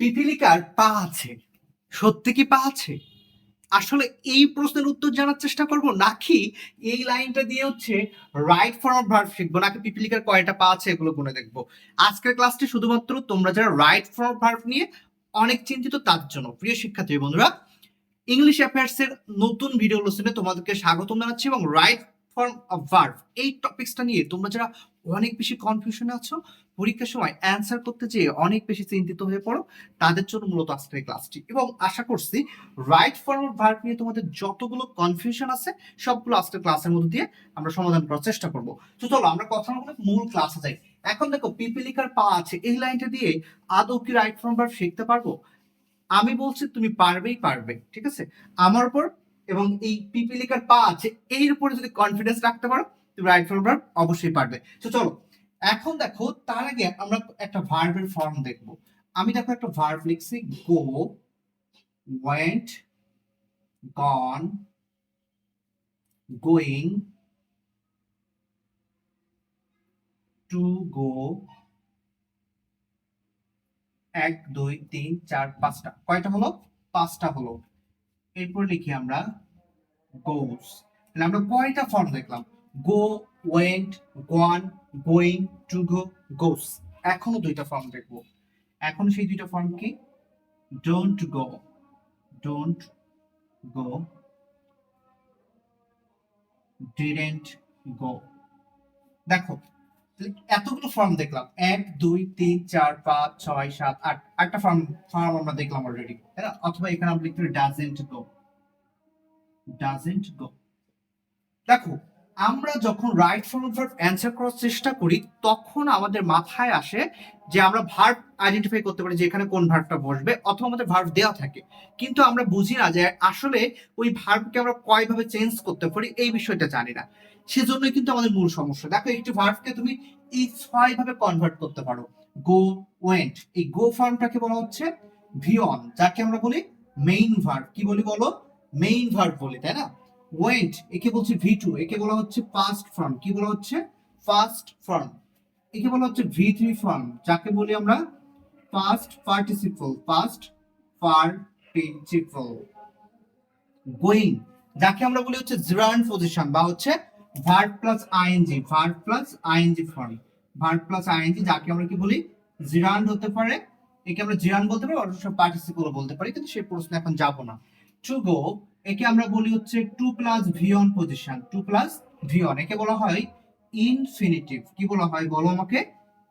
পিপিলিকার পা আছে? সত্যি কি পা আছে? আসলে এই প্রশ্নের উত্তর জানার চেষ্টা করব নাকি এই লাইনটা দিয়ে হচ্ছে রাইট ফর্ম অফ ভার্ব শিখব? নাকি পিপিলিকার কয়টা পা আছে এগুলো গুনে দেখব? আজকের ক্লাসটি শুধুমাত্র তোমরা যারা রাইট ফর্ম অফ ভার্ব নিয়ে অনেক চিন্তিত তার জন্য। প্রিয় শিক্ষার্থী বন্ধুরা ইংলিশ অ্যাফেয়ার্স এর নতুন ভিডিও লেসনে তোমাদেরকে স্বাগতম জানাচ্ছি এবং রাইট ফর্ম অফ ভার্ব এই টপিকসটা নিয়ে তোমরা যারা অনেক বেশি কনফিউশনে আছো, পরীক্ষার সময় অ্যান্সার করতে যেয়ে অনেক বেশি চিন্তিত হয়ে পড়ো, তাদের জন্য মূলত আজকের ক্লাসটি এবং আশা করছি রাইট অফ ভার্ব নিয়ে তোমাদের যতগুলো কনফিউশন আছে, সবগুলো আজকের ক্লাসের মধ্যে দিয়ে আমরা সমাধান করার চেষ্টা করব। তো চলো আমরা কথা বলে মূল ক্লাসে যাই। এখন দেখো পিপিলিকার পা আছে, এই লাইনটা দিয়ে আদৌ কি রাইট ফর্ম ভার্ব শিখতে পারব? আমি বলছি তুমি পারবেই পারবে, ঠিক আছে? আমার উপর এবং এই পিপিলিকার পা আছে, এর উপরে যদি কনফিডেন্স রাখতে পারো, তুমি রাইট ফর্ম ভার্ব অবশ্যই পারবে। তো চলো, এখন দেখো, তার আগে আমরা একটা ভার্বের ফর্ম দেখব। আমি দেখো একটা ভার্ব লিখছি go went gone going to go এক, দুই, তিন, চার, পাঁচটা। কয়টা হলো? পাঁচটা হলো। এরপর লিখি আমরা গোস তাহলে আমরা কয়টা ফর্ম দেখলাম? Go went gone going to go goes এখনও দুইটা ফর্ম দেখব। এখন সেই দুইটা ফর্ম কি? Don't go don't go didn't go দেখো এতগুলো ফর্ম দেখলাম। এক, দুই, তিন, চার, পাঁচ, ছয়, সাত, আট। আটটা ফর্ম ফর্ম আমরা দেখলাম অলরেডি তাই না? অথবা এখানে আমরা লিখতে ডাজেন্ট গো ডাজেন্ট গো দেখো আমরা যখন রাইট ফর্ম ভার্ব অ্যান্সার করার চেষ্টা করি, তখন আমাদের মাথায় আসে যে আমরা ভার্ব আইডেন্টিফাই করতে পারি যে এখানে কোন ভার্বটা বসবে অথবা আমাদের ভার্ব দেওয়া থাকে। কিন্তু আমরা বুঝি না যে আসলে ওই ভার্বকে আমরা কয়ভাবে চেঞ্জ করতে পারি এই বিষয়টা জানি না। সেজন্যই কিন্তু আমাদের মূল সমস্যা। দেখো একটি ভার্বকে তুমি এই ছয় ভাবে কনভার্ট করতে পারো। গো ওয়েন্ট এই গো ফর্মটাকে বলা হচ্ছে ভিয়ন যাকে আমরা বলি মেইন ভার্ব কি বলি বলো? মেইন ভার্ব বলি, তাই না? ওয়েন্ট একে বলছে ভি টু একে বলা হচ্ছে ফার্স্ট ফর্ম কি বলা হচ্ছে? ফার্স্ট ফর্ম একে বলা হচ্ছে ভি থ্রি ফর্ম যাকে বলি আমরা first participle first participle going যাকে আমরা বলি হচ্ছে জিরান পজিশন বা হচ্ছে verb plus ING verb plus ING form verb plus ING যাকে আমরা কি বলি? জিরান হতে পারে, একে আমরা জিরান বলতে পারি, অথচ পার্টিসিপল বলতে পারি, কিন্তু সেই প্রশ্নে এখন যাব না। টু গো একে আমরা বলি হচ্ছে to plus V one position to plus V one একে বলা হয় ইনফিনিটিভ কি বলা হয় বলো আমাকে?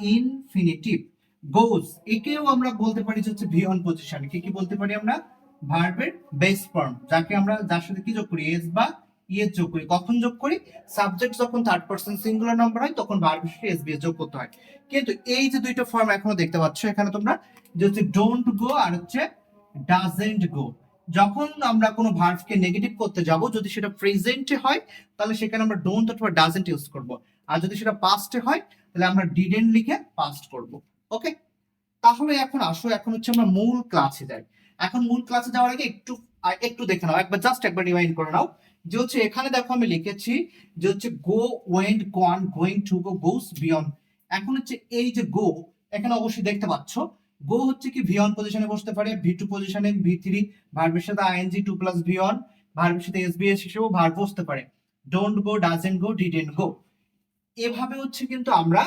ইনফিনিটিভ গোজ একেও আমরা বলতে পারি হচ্ছে ভিয়ন পজিশন কে কি বলতে পারি আমরা? ভার্বের বেস ফর্ম যাকে আমরা যার সাথে কি যোগ করি? এস বা ইএস যোগ করি। কখন যোগ করি? সাবজেক্ট যখন থার্ড পার্সন সিঙ্গুলার নাম্বার হয়, তখন ভার্বের সাথে এস বি যোগ করতে হয়। কিন্তু এই যে দুইটা ফর্ম এখনও দেখতে পাচ্ছ এখানে তোমরা, যে হচ্ছে ডোন্ট গো আর হচ্ছে ডাজেন্ট গো যখন আমরা কোনো ভার্বকে নেগেটিভ করতে যাব, যদি সেটা প্রেজেন্টে হয়, তাহলে সেখানে আমরা ডোন্ট অথবা ডাজেন্ট ইউজ করব। আর যদি সেটা পাস্টে হয়, তাহলে আমরা ডিডেন্ট লিখে পাস্ট করব। ওকে তাহলে এখন আসো, এখন হচ্ছে আমরা মূল ক্লাসে যাই। এখন মূল ক্লাসে যাওয়ার আগে একটু একটু দেখে নাও, একবার জাস্ট একবার রিমাইন্ড করে নাও। যে হচ্ছে এখানে দেখো আমি লিখেছি যে হচ্ছে go went gone going to go goes beyond এখন হচ্ছে এই যে গো এখানে অবশ্যই দেখতে পাচ্ছ গো হচ্ছে কি ভিয়ন পজিশনে বসতে পারে ভি টু পজিশনে ভি থ্রি ভার্বের সাথে আইএনজি টু প্লাস ভিয়ন ভার্বের সাথে এসবিএস হিসেবেও ভার্ব বসতে পারে। Don't go doesn't go didn't go এভাবে হচ্ছে কিন্তু আমরা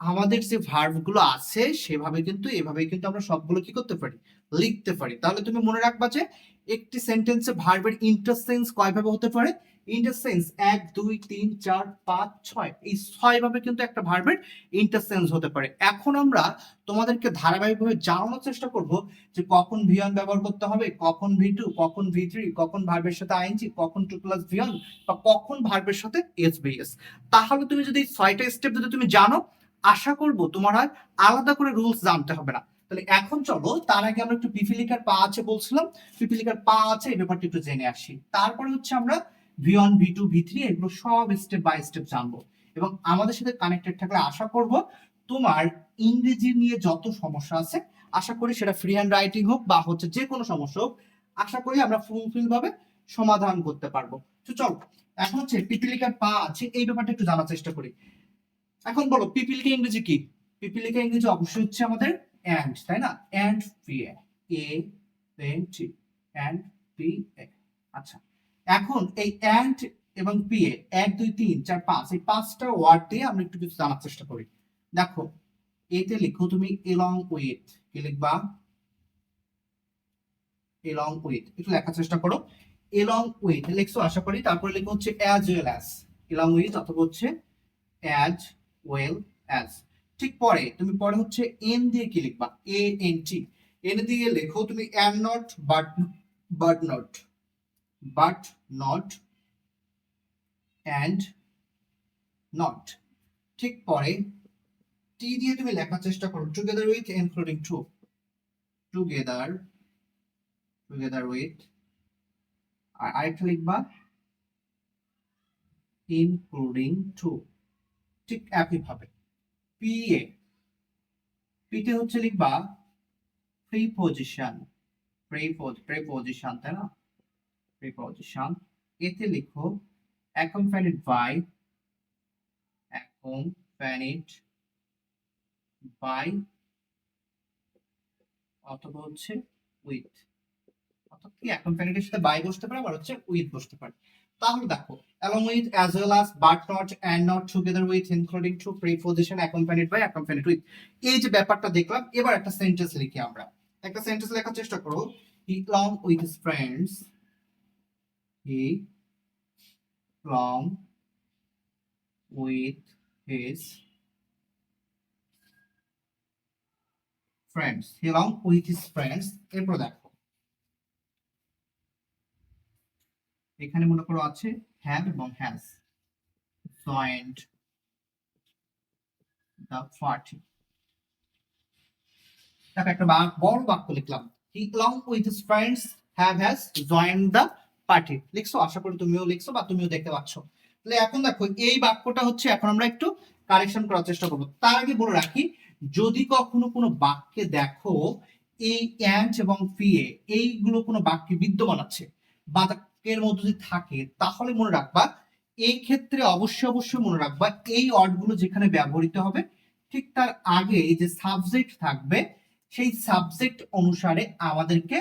আমাদের যে ভার্বগুলো আছে, সেভাবে কিন্তু এভাবে কিন্তু আমরা সবগুলো কি করতে পারি? লিখতে পারি। তাহলে তুমি মনে রাখবা যে একটি সেন্টেন্সে ভার্বের ইন্টারসেন্স কয়ভাবে হতে পারে? ইন্টারসেন্স এক, দুই, তিন, চার, পাঁচ, ছয়। এই ছয় ভাবে কিন্তু একটা ভার্বের ইন্টারসেন্স হতে পারে। এখন আমরা তোমাদেরকে ধারাবাহিকভাবে জানানোর চেষ্টা করব যে কখন ভিয়ন ব্যবহার করতে হবে, কখন ভি টু কখন ভি থ্রি কখন ভার্বের সাথে আইনজি কখন টু প্লাস ভিয়ন বা কখন ভার্বের সাথে এস বিএস তাহলে তুমি যদি ছয়টা স্টেপ যদি তুমি জানো, আশা করব তোমার আর আলাদা করে রুলস জানতে হবে না। তাহলে এখন চলো, তার আগে আমরা একটু পিপিলিকার পা আছে বলছিলাম। পিপিলিকার পা আছে, এই ব্যাপারটা একটু জেনে আসি। তারপরে হচ্ছে আমরা V one V two V three এগুলো সব স্টেপ বাই স্টেপ জানব। এবং আমাদের সাথে কানেক্টেড থাকলে আশা করব তোমার ইংরেজি নিয়ে যত সমস্যা আছে, আশা করি সেটা ফ্রি হ্যান্ড রাইটিং হোক বা হচ্ছে যে কোনো সমস্যা হোক, আশা করি আমরা ফুলফিল ভাবে সমাধান করতে পারব। তো চলো, এখন হচ্ছে পিপিলিকার পা আছে, এই ব্যাপারটা একটু জানার চেষ্টা করি। এখন বলো, পিপিলিকা ইংরেজি কি? পিপিলিকা ইংরেজি অবশ্যই হচ্ছে আমাদের অ্যান্ড তাই না? And P A N T and P A আচ্ছা এখন এই অ্যান্ড এবং পি এ এক, দুই, তিন, চার, পাঁচ, এই পাঁচটা ওয়ার্ড দিয়ে আমরা একটু কিছু জানার চেষ্টা করি। দেখো এতে লিখো তুমি এলং উইথ কি লিখবা? এলং উইথ একটু লেখার চেষ্টা করো। এলং উইথ লিখছো, আশা করি। তারপরে লিখো হচ্ছে as well as along with অথবা হচ্ছে অ্যাজ ওয়েল অ্যাজ ঠিক পরে তুমি পরে হচ্ছে এন দিয়ে কি লিখবা? এ এন টি এন দিয়ে লেখো তুমি am not but but not but not and not ঠিক পরে টি দিয়ে তুমি লেখার চেষ্টা করো together with including to together together with আর আরেকটা লিখবা ইনক্লুডিং টু ঠিক একইভাবে পিএ পিতে হচ্ছে লিখবা প্রিপোজিশন প্রিপোজিশন তাই না? প্রিপোজিশন এতে লিখো accompanied by accompanied by অথবা হচ্ছে উইথ অথবা কি accompanied এর সাথে বাই বসতে পারে আবার হচ্ছে উইথ বসতে পারে তাহলে দেখো along with as well as but not and not together with including to preposition accompanied by accompanied with এই যে ব্যাপারটা দেখলাম এবার একটা সেন্টেন্স লিখি আমরা একটা সেন্টেন্স লেখার চেষ্টা করো he along with his friends he along with his friends he along with his friends এরপর দেখো এখানে মনে করো আছে হ্যাভ এবং হ্যাজ জয়েন্ট দ্য পার্টি দেখো একটা বড় বাক্য লিখলাম he along with his friends have has joined the party. লিখছো? আশা করি তুমিও লিখছো বা তুমিও দেখতে পাচ্ছ। তাহলে এখন দেখো, এই বাক্যটা হচ্ছে এখন আমরা একটু কারেকশন করার চেষ্টা করব। তার আগে বলে রাখি, যদি কখনো কোনো বাক্যে দেখো এই অ্যান্ড এবং পিএ এইগুলো কোনো বাক্যে বিদ্যমান আছে বাক্যের মধ্যে যদি থাকে, তাহলে মনে রাখবা, এই ক্ষেত্রে অবশ্যই অবশ্যই মনে রাখবা, এই ওয়ার্ডগুলো যেখানে ব্যবহৃত হবে, ঠিক তার আগে যে সাবজেক্ট থাকবে, সেই সাবজেক্ট অনুসারে আমাদেরকে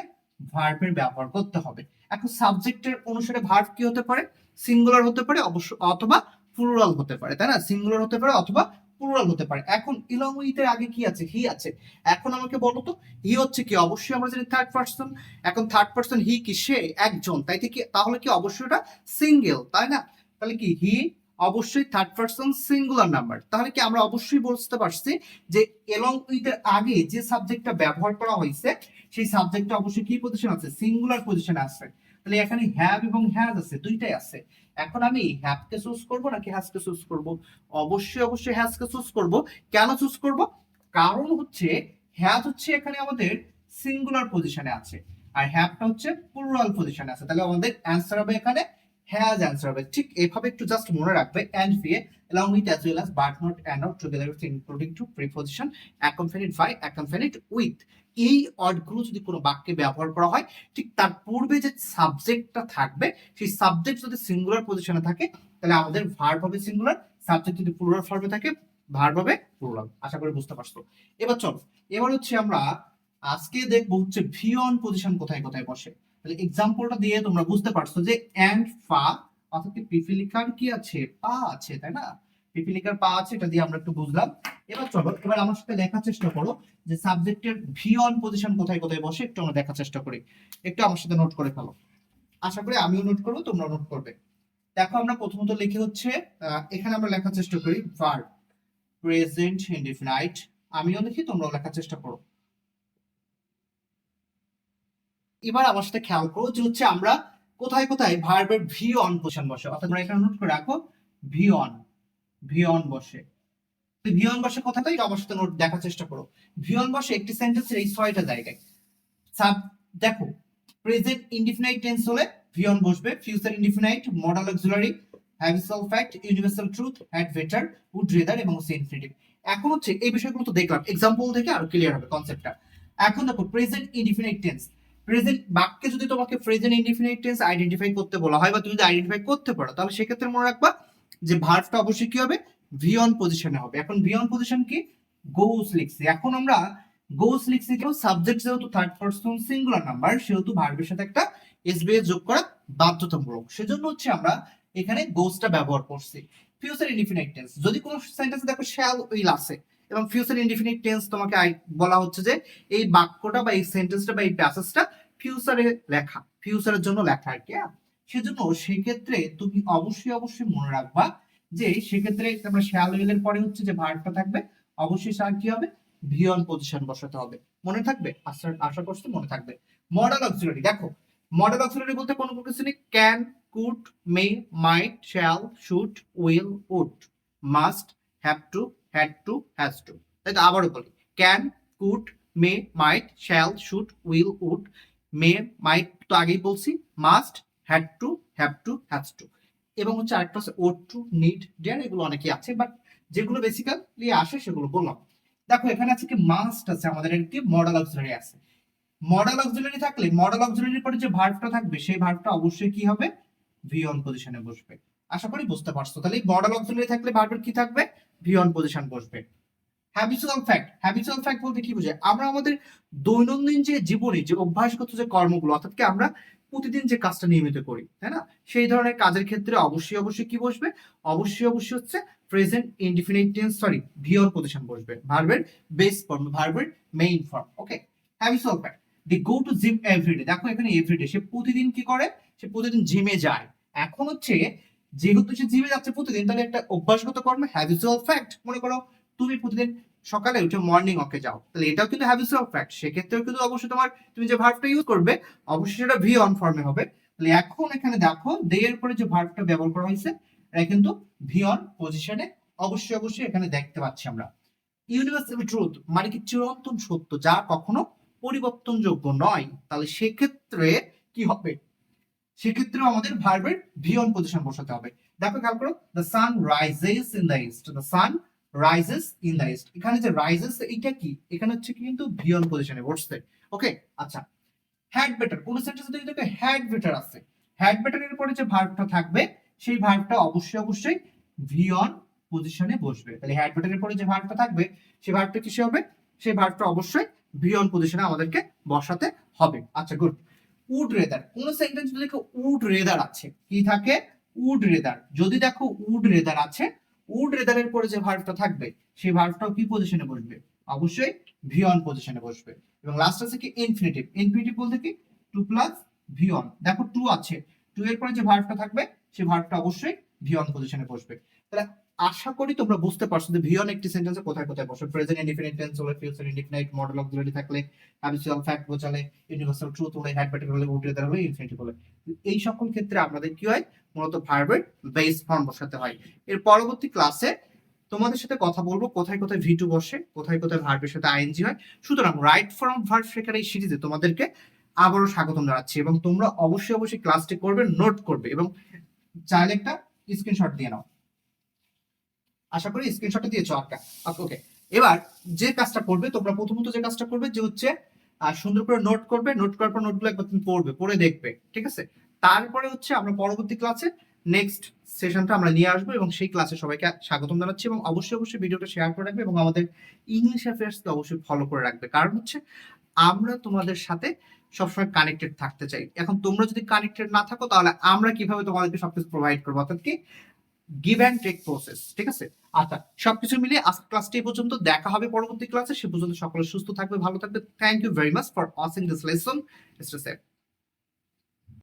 ভার্বের ব্যবহার করতে হবে। এখন সাবজেক্টের অনুসারে ভার্ব কি হতে পারে? সিঙ্গুলার হতে পারে, অবশ্য অথবা প্লুরাল হতে পারে, তাই না? সিঙ্গুলার হতে পারে অথবা প্লুরাল হতে পারে। এখন ইলং উইথ এর আগে কি আছে? হি আছে। এখন আমাকে বলো তো হি হচ্ছে কি? অবশ্যই আমরা জানি থার্ড পার্সন এখন থার্ড পার্সন হি কি? সে একজন। তাই কি? তাহলে কি অবশ্যই এটা সিঙ্গেল তাই না? তাহলে কি? হি অবশ্যই থার্ড পার্সন সিঙ্গুলার নাম্বার তাহলে কি আমরা অবশ্যই বুঝতে পারছি যে এলং উইথ এর আগে যে সাবজেক্টটা ব্যবহার করা হয়েছে সেই সাবজেক্টটা অবশ্যই কি পজিশন আছে? সিঙ্গুলার পজিশনে আছে। তাহলে এখানে হ্যাভ এবং হ্যাজ আছে, দুইটাই আছে। এখন আমি হ্যাভ কে চুজ করব নাকি হ্যাজ কে চুজ করব? অবশ্যই অবশ্যই হ্যাজ কে চুজ করব। কেন চুজ করব? কারণ হচ্ছে হ্যাজ হচ্ছে এখানে আমাদের সিঙ্গুলার পজিশনে আছে। আর হ্যাভটা হচ্ছে প্লুরাল পজিশনে আছে। তাহলে আমাদের অ্যান্সার হবে এখানে হ্যাজ অ্যান্সার হবে। ঠিক এভাবে একটু জাস্ট মনে রাখবে এন্ড ভিএ along with as well as but not and not together with including to preposition, accompanied by, accompanied with এই ওয়ার্ডগুলো যদি কোনো বাক্যে ব্যবহার করা হয়, ঠিক তার পূর্বে যে সাবজেক্টটা থাকবে, সেই সাবজেক্ট যদি সিঙ্গুলার পজিশনে থাকে, তাহলে আমাদের ভার্ব হবে সিঙ্গুলার সাবজেক্ট যদি প্লুরাল ফর্মে থাকে ভার্ব হবে প্লুরাল আশা করি বুঝতে পারছ। এবার চলো, এবার হচ্ছে আমরা আজকে দেখব হচ্ছে ভি অন পজিশন কোথায় কোথায় বসে। তাহলে এক্সাম্পলটা দিয়ে তোমরা বুঝতে পারছ যে অ্যান্ড ফা অর্থাৎ পিপিলিকার কি আছে? পা আছে, তাই না? পিপিলিকার পা আছে, এটা দিয়ে আমরা একটু বুঝলাম। এবার চলো, এবার আমার সাথে লেখার চেষ্টা করো যে সাবজেক্টের ভি অন পজিশন কোথায় কোথায় বসে, একটু আমরা দেখার চেষ্টা করি। একটু আমার সাথে নোট করে ফেলো। আশা করি আমিও নোট করব তোমরা নোট করবে। দেখো, আমরা প্রথমত লিখে হচ্ছে এখানে আমরা লেখার চেষ্টা করি ভার্ব প্রেজেন্ট ইনডিফিনাইট আমিও লিখি, তোমরাও লেখার চেষ্টা করো। এবার আমার সাথে খেয়াল করো যে হচ্ছে আমরা কোথায় কোথায় ভার্বের ভি অন পজিশন বসে। অর্থাৎ তোমরা এখানে নোট করে রাখো ভি অন ভি অন বসে। ভি অন বসে কোথায় আমার সাথে নোট দেখার চেষ্টা করো। ভি অন বসে একটি সেন্টেন্সের এই ছয়টা জায়গায়। সাব দেখো প্রেজেন্ট ইনডিফিনাইট টেন্স হলে ভি অন বসবে। Future indefinite modal auxiliary হ্যাভিসাল fact universal truth had better would rather এবং হচ্ছে ইনফিনিটিভ এখন হচ্ছে এই বিষয়গুলো তো দেখলাম। এক্সাম্পল থেকে আরও ক্লিয়ার হবে কনসেপ্টটা এখন দেখো প্রেজেন্ট ইনডিফিনাইট টেন্স প্রেজেন্ট বাক্যে যদি তোমাকে প্রেজেন্ট ইনডিফিনাইট টেন্স আইডেন্টিফাই করতে বলা হয় বা তুমি যদি আইডেন্টিফাই করতে পারো, তাহলে সেক্ষেত্রে মনে রাখবা যে ভার্বটা অবশ্যই কি হবে? ভি অন পজিশনে হবে। এখন ভি অন পজিশন কি? গোস লিখছি। এখন আমরা গোস লিখছি কেউ সাবজেক্ট যেহেতু থার্ড পার্সন সিঙ্গুলার নাম্বার সেহেতু ভার্বের সাথে একটা এসবিএস যোগ করা বাধ্যতামূলক। সেজন্য হচ্ছে আমরা এখানে গোসটা ব্যবহার করছি। ফিউচার ইনডিফিনিট টেন্স যদি কোনো সেন্টেন্স দেখো শ্যাল উইল আছে এবং ফিউচার ইনডিফিনিট টেন্স তোমাকে বলা হচ্ছে যে এই বাক্যটা বা এই সেন্টেন্সটা বা এই প্যাসেজটা ফিউচারে লেখা ফিউচারের জন্য লেখা আর কি হ্যাঁ? সেজন্য সেক্ষেত্রে তুমি অবশ্যই অবশ্যই মনে রাখবা যে সেক্ষেত্রে আমরা শ্যাল উইলের পরে হচ্ছে যে ভার্বটা থাকবে, অবশ্যই সার কি হবে? ভিয়ন পজিশন বসাতে হবে। মনে থাকবে? আশা আশা করছি মনে থাকবে। মডেল অক্সিলারি দেখো মডেল অক্সিলারি বলতে কোনো কিছু নেই। Can could may might shall should will would must have to had to has to তাই তো আবারও বলি can could may might shall should will would may might তো আগেই বলছি must had to have to has to এবং হচ্ছে আরেকটা হচ্ছে ওড টু নিড ডেয়ার এগুলো অনেকেই আছে বাট যেগুলো বেসিক্যালি আসে সেগুলো বললাম। দেখো, এখানে আছে কি মাস্ট আছে, আমাদের একটি মডেল অক্সিলারি আছে। মডেল অক্সিলারি থাকলে মডেল অক্সিলারির পরে যে ভার্বটা থাকবে, সেই ভার্বটা অবশ্যই কি হবে? ভি অন পজিশনে বসবে। আশা করি বুঝতে পারছ। তাহলে মডেল অক্সিলারি থাকলে ভার্বের কি থাকবে? ভি অন পজিশন বসবে। হ্যাবিচুয়াল ফ্যাক্ট হ্যাবিচুয়াল ফ্যাক্ট বলতে কি বোঝায়? আমরা আমাদের দৈনন্দিন যে জীবনে যে অভ্যাসগত যে কর্মগুলো, অর্থাৎ কি আমরা প্রতিদিন যে কাজটা নিয়মিত করি, তাই না? সেই ধরনের কাজের ক্ষেত্রে অবশ্যই অবশ্যই কি বসবে? অবশ্যই অবশ্যই হচ্ছে প্রেজেন্ট ইনডিফিনিট টেন্স সরি ভিওর পজিশন বসবে। ভার্বের বেস ফর্ম ভার্বের main form okay habitual fact they go to gym every day দেখো এখানে এভরিডে সে প্রতিদিন কি করে? সে প্রতিদিন জিমে যায়। এখন হচ্ছে যেহেতু সে জিমে যাচ্ছে প্রতিদিন, তাহলে একটা অভ্যাসগত কর্ম হ্যাবিচুয়াল ফ্যাক্ট মনে করো, তুমি প্রতিদিন সকালে উঠে মর্নিং ওকে যাও। তাহলে এটাও কিন্তু হ্যাবিচুয়াল ফ্যাক্ট সেক্ষেত্রেও কিন্তু অবশ্যই তোমার, তুমি যে ভার্বটা ইউজ করবে, অবশ্যই সেটা ভি অন ফর্মে হবে। তাহলে এখন এখানে দেখো দে এর পরে যে ভার্বটা ব্যবহার করা হয়েছে, এটা কিন্তু ভি অন পজিশনে অবশ্যই অবশ্যই এখানে দেখতে পাচ্ছি আমরা। ইউনিভার্সাল ট্রুথ মানে কি? চিরন্তন সত্য, যা কখনো পরিবর্তনযোগ্য নয়। তাহলে সেক্ষেত্রে কি হবে? সেক্ষেত্রে আমাদের ভার্বের ভি পজিশন বসাতে হবে। দেখো খেয়াল করো the sun rises in the east the sun rises in the east এখানে যে রাইজেস এটা কি? এখানে হচ্ছে কিন্তু ভি পজিশনে বসছে। ওকে আচ্ছা হ্যাড বেটার কোন সেন্টেন্সে যদি দেখো হ্যাড বেটার আছে হ্যাড বেটার এর পরে যে ভার্বটা থাকবে, সেই ভার্বটা অবশ্যই অবশ্যই ভি পজিশনে বসবে। তাহলে হ্যাড বেটার এর পরে যে ভার্বটা থাকবে, সেই ভার্বটা কিসে হবে? সেই ভার্বটা অবশ্যই ভি পজিশনে আমাদেরকে বসাতে হবে। আচ্ছা গুড উড রেদার। কোন সেন্টেন্স দেখো উড রেদার আছে, কি থাকে? Would rather. যদি দেখো উড রেদার আছে, উড রেদারের পরে যে ভার্বটা থাকবে, সেই ভার্বটাও কি পজিশনে বসবে? অবশ্যই ভি অন পজিশনে বসবে। এবং লাস্ট আছে কি? ইনফিনিটিভ ইনফিনিটিভ বলতে কি? টু প্লাস ভি অন দেখো টু আছে। টু এর পরে যে ভার্বটা থাকবে সেই ভার্বটা অবশ্যই ভি অন পজিশনে বসবে। তাহলে আশা করি তোমরা বুঝতে পারছ যে ভি অন একটি সেন্টেন্সে কোথায় কোথায় বসে। প্রেজেন্ট ইনডিফিনিট টেন্স হলে ফিউচার ইনডিফিনিট মডেল অক্সিলারি থাকলে হ্যাবিচুয়াল ফ্যাক্ট বোঝালে ইউনিভার্সাল ট্রুথ হলে হ্যাড হলে রেদার হলে ইনফিনিটিভ হলে। এই সকল ক্ষেত্রে আপনাদের কি হয়? মূলত ভার্বের বেস ফর্ম বসাতে হয়। এর পরবর্তী ক্লাসে তোমাদের সাথে কথা বলব, কোথায় কোথায় ভি টু বসে, কোথায় কোথায় ভার্বের সাথে আইএনজি হয়। সুতরাং রাইট ফর্ম ভার্ব শেখার এই সিরিজে তোমাদেরকে আবারও স্বাগতম জানাচ্ছি এবং তোমরা অবশ্যই অবশ্যই ক্লাসটি করবে নোট করবে এবং চাইলে একটা স্ক্রিনশট দিয়ে নাও। আশা করি স্ক্রিনশটটা দিয়েছ একটা ওকে এবার যে কাজটা করবে, তোমরা প্রথমত যে কাজটা করবে যে হচ্ছে সুন্দর করে নোট করবে নোট করার পর নোটগুলো একবার তুমি পড়বে, পড়ে দেখবে, ঠিক আছে? তারপরে হচ্ছে আমরা পরবর্তী ক্লাসে নেক্সট সেশনটা আমরা নিয়ে আসব এবং সেই ক্লাসে সবাইকে স্বাগতম জানাচ্ছি এবং অবশ্যই অবশ্যই ভিডিওটা শেয়ার করে রাখবে এবং আমাদের ইংলিশ অ্যাফেয়ার্সকে অবশ্যই ফলো করে রাখবে। কারণ হচ্ছে, আমরা তোমাদের সাথে সবসময় কানেক্টেড থাকতে চাই। এখন তোমরা যদি কানেক্টেড না থাকো, তাহলে আমরা কীভাবে তোমাদেরকে সবকিছু প্রোভাইড করব? অর্থাৎ কি গিভ অ্যান্ড টেক প্রসেস ঠিক আছে? আচ্ছা সবকিছু মিলিয়ে আজকে ক্লাসটি পর্যন্ত, দেখা হবে পরবর্তী ক্লাসে সে পর্যন্ত সকলে সুস্থ থাকবে, ভালো থাকবে। Thank you very much for watching this lesson safe